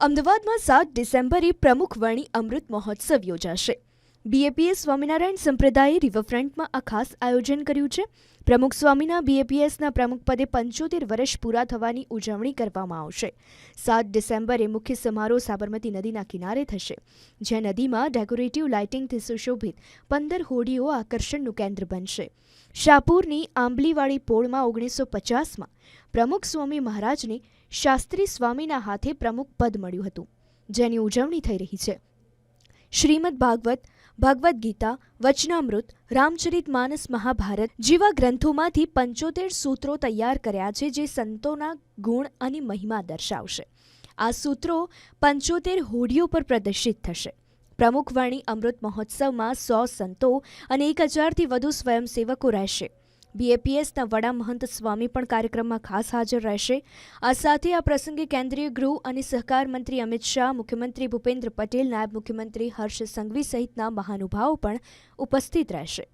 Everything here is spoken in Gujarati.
અમદાવાદમાં સાત ડિસેમ્બરે પ્રમુખ વણી અમૃત મહોત્સવ યોજાશે. બીએપીએસ સ્વામિનારાયણ સંપ્રદાયે રિવરફ્રન્ટમાં આ ખાસ આયોજન કર્યું છે. પ્રમુખ સ્વામીના બીએપીએસના પ્રમુખપદે પંચોતેર વર્ષ પૂરા થવાની ઉજવણી કરવામાં આવશે. સાત ડિસેમ્બરે મુખ્ય સમારોહ સાબરમતી નદીના કિનારે થશે, જ્યાં નદીમાં ડેકોરેટિવ લાઇટિંગથી સુશોભિત પંદર હોડીઓ આકર્ષણનું કેન્દ્ર બનશે. શાહપુરની આંબલીવાળી પોળમાં ઓગણીસો પચાસમાં પ્રમુખ સ્વામી મહારાજને શાસ્ત્રી સ્વામીના હાથે પ્રમુખ પદ મળ્યું હતું, જેની ઉજવણી થઈ રહી છે. શ્રીમદ ભાગવત ભગવદ્ ગીતા વચનામૃત, રામચરિત માનસ મહાભારત જેવા ગ્રંથોમાંથી પંચોતેર સૂત્રો તૈયાર કર્યા છે જે સંતોના ગુણ અને મહિમા દર્શાવશે. આ સૂત્રો પંચોતેર હોડીઓ પર પ્રદર્શિત થશે. પ્રમુખવાણી અમૃત મહોત્સવમાં સો સંતો અને એક હજારથી વધુ સ્વયંસેવકો રહેશે. બીએપીએસના વડા મહંત સ્વામી પણ કાર્યક્રમમાં ખાસ હાજર રહેશે. આ સાથે આ પ્રસંગે કેન્દ્રીય ગૃહ અને સહકાર મંત્રી અમિત શાહ, મુખ્યમંત્રી ભૂપેન્દ્ર પટેલ, નાયબ મુખ્યમંત્રી હર્ષ સંઘવી સહિતના મહાનુભાવો પણ ઉપસ્થિત રહેશે.